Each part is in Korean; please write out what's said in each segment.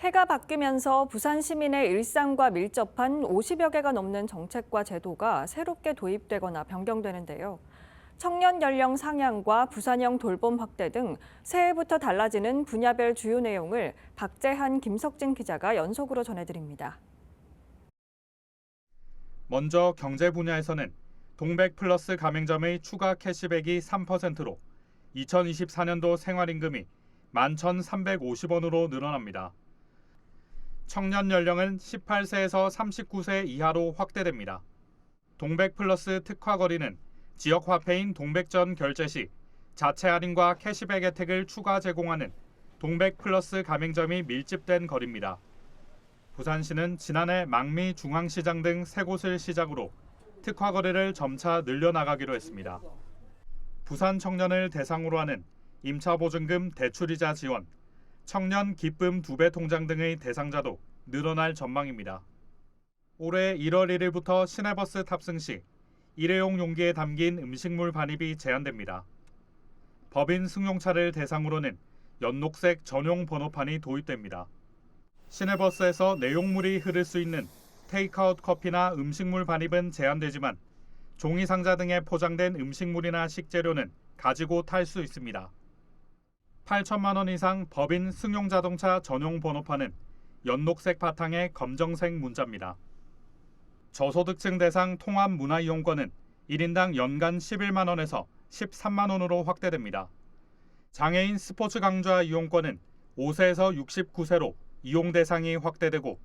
해가 바뀌면서 부산 시민의 일상과 밀접한 50여 개가 넘는 정책과 제도가 새롭게 도입되거나 변경되는데요. 청년 연령 상향과 부산형 돌봄 확대 등 새해부터 달라지는 분야별 주요 내용을 박재한 김석진 기자가 연속으로 전해드립니다. 먼저 경제 분야에서는 동백 플러스 가맹점의 추가 캐시백이 3%로 2024년도 생활임금이 11,350원으로 늘어납니다. 청년 연령은 18세에서 39세 이하로 확대됩니다. 동백 플러스 특화 거리는 지역 화폐인 동백전 결제 시 자체 할인과 캐시백 혜택을 추가 제공하는 동백 플러스 가맹점이 밀집된 거리입니다. 부산시는 지난해 망미 중앙시장 등 세 곳을 시작으로 특화 거래를 점차 늘려나가기로 했습니다. 부산 청년을 대상으로 하는 임차보증금 대출이자 지원, 청년 기쁨 두 배 통장 등의 대상자도 늘어날 전망입니다. 올해 1월 1일부터 시내버스 탑승 시 일회용 용기에 담긴 음식물 반입이 제한됩니다. 법인 승용차를 대상으로는 연녹색 전용 번호판이 도입됩니다. 시내버스에서 내용물이 흐를 수 있는 테이크아웃 커피나 음식물 반입은 제한되지만 종이 상자 등에 포장된 음식물이나 식재료는 가지고 탈 수 있습니다. 8천만 원 이상 법인 승용 자동차 전용 번호판은 연녹색 바탕의 검정색 문자입니다. 저소득층 대상 통합 문화 이용권은 1인당 연간 11만 원에서 13만 원으로 확대됩니다. 장애인 스포츠 강좌 이용권은 5세에서 69세로 이용 대상이 확대되고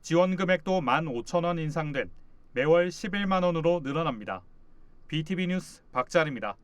지원 금액도 15,000원 인상된 매월 11만 원으로 늘어납니다. BTV 뉴스 박자리입니다.